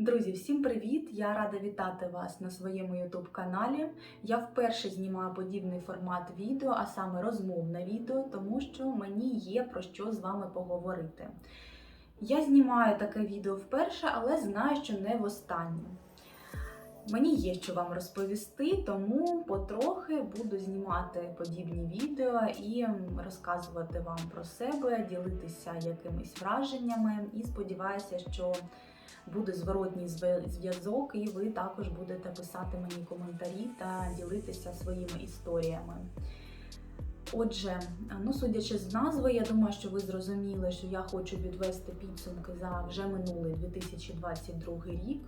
Друзі, всім привіт! Я рада вітати вас на своєму YouTube каналі. Я вперше знімаю подібний формат відео, а саме розмовне відео, тому що мені є про що з вами поговорити. Я знімаю таке відео вперше, але знаю, що не востаннє. Мені є що вам розповісти, тому потрохи буду знімати подібні відео і розказувати вам про себе, ділитися якимись враженнями. І сподіваюся, що буде зворотній зв'язок, і ви також будете писати мені коментарі та ділитися своїми історіями. Отже, ну судячи з назви, я думаю, що ви зрозуміли, що я хочу підвести підсумки за вже минулий 2022 рік.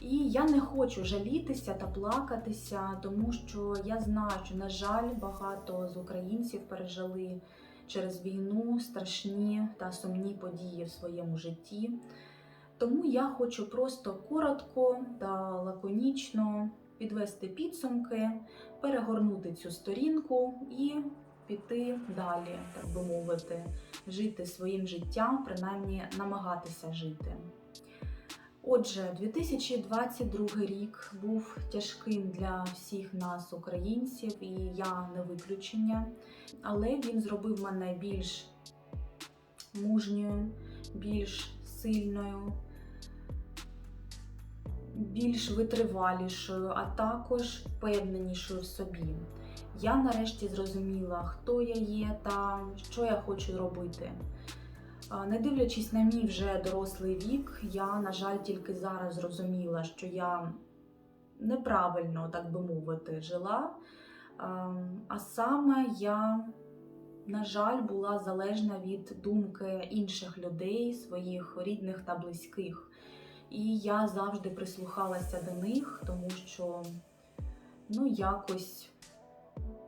І я не хочу жалітися та плакатися, тому що я знаю, що, на жаль, багато з українців пережили через війну страшні та сумні події в своєму житті. Тому я хочу просто коротко та лаконічно підвести підсумки, перегорнути цю сторінку і піти далі, так би мовити, жити своїм життям, принаймні намагатися жити. Отже, 2022 рік був тяжким для всіх нас, українців, і я не виключення. Але він зробив мене більш мужньою, більш сильною, більш витривалішою, а також впевненішою в собі. Я нарешті зрозуміла, хто я є та що я хочу робити. Не дивлячись на мій вже дорослий вік, я, на жаль, тільки зараз зрозуміла, що я неправильно, так би мовити, жила. А, саме я, на жаль, була залежна від думки інших людей, своїх рідних та близьких. І я завжди прислухалася до них, тому що ну, якось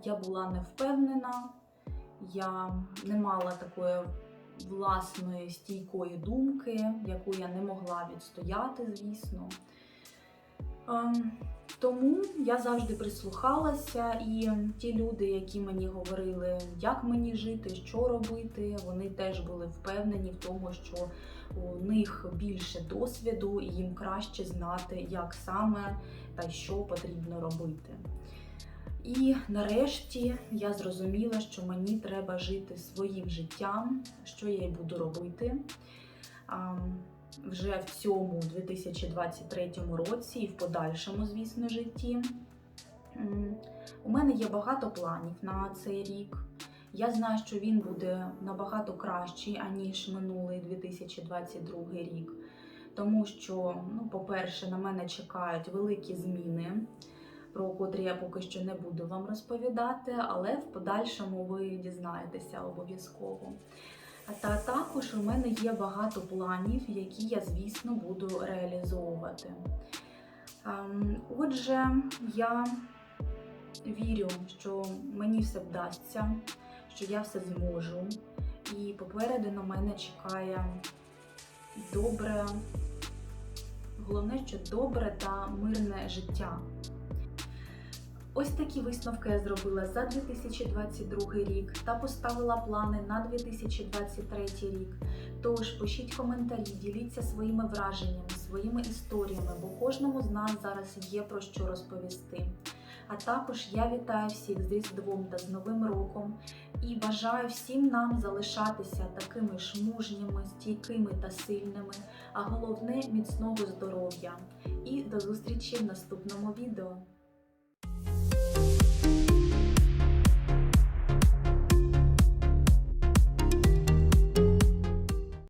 я була не впевнена, я не мала такої власної стійкої думки, яку я не могла відстояти, звісно. Ем, Тому я завжди прислухалася, і ті люди, які мені говорили, як мені жити, що робити, вони теж були впевнені в тому, що у них більше досвіду і їм краще знати, як саме та що потрібно робити. І нарешті я зрозуміла, що мені треба жити своїм життям, що я й буду робити. Вже в цьому 2023 році і в подальшому, звісно, житті. У мене є багато планів на цей рік. Я знаю, що він буде набагато кращий, аніж минулий 2022 рік. Тому що, ну, по-перше, на мене чекають великі зміни про котрі я поки що не буду вам розповідати, але в подальшому ви дізнаєтеся обов'язково. Та також у мене є багато планів, які я, звісно, буду реалізовувати. Ем, Отже, я вірю, що мені все вдасться, що я все зможу. І попереду на мене чекає добре, головне, що добре та мирне життя. Ось такі висновки я зробила за 2022 рік та поставила плани на 2023 рік. Тож пишіть коментарі, діліться своїми враженнями, своїми історіями, бо кожному з нас зараз є про що розповісти. А також я вітаю всіх з Різдвом та з Новим роком і бажаю всім нам залишатися такими ж мужніми, стійкими та сильними, а головне міцного здоров'я. І до зустрічі в наступному відео.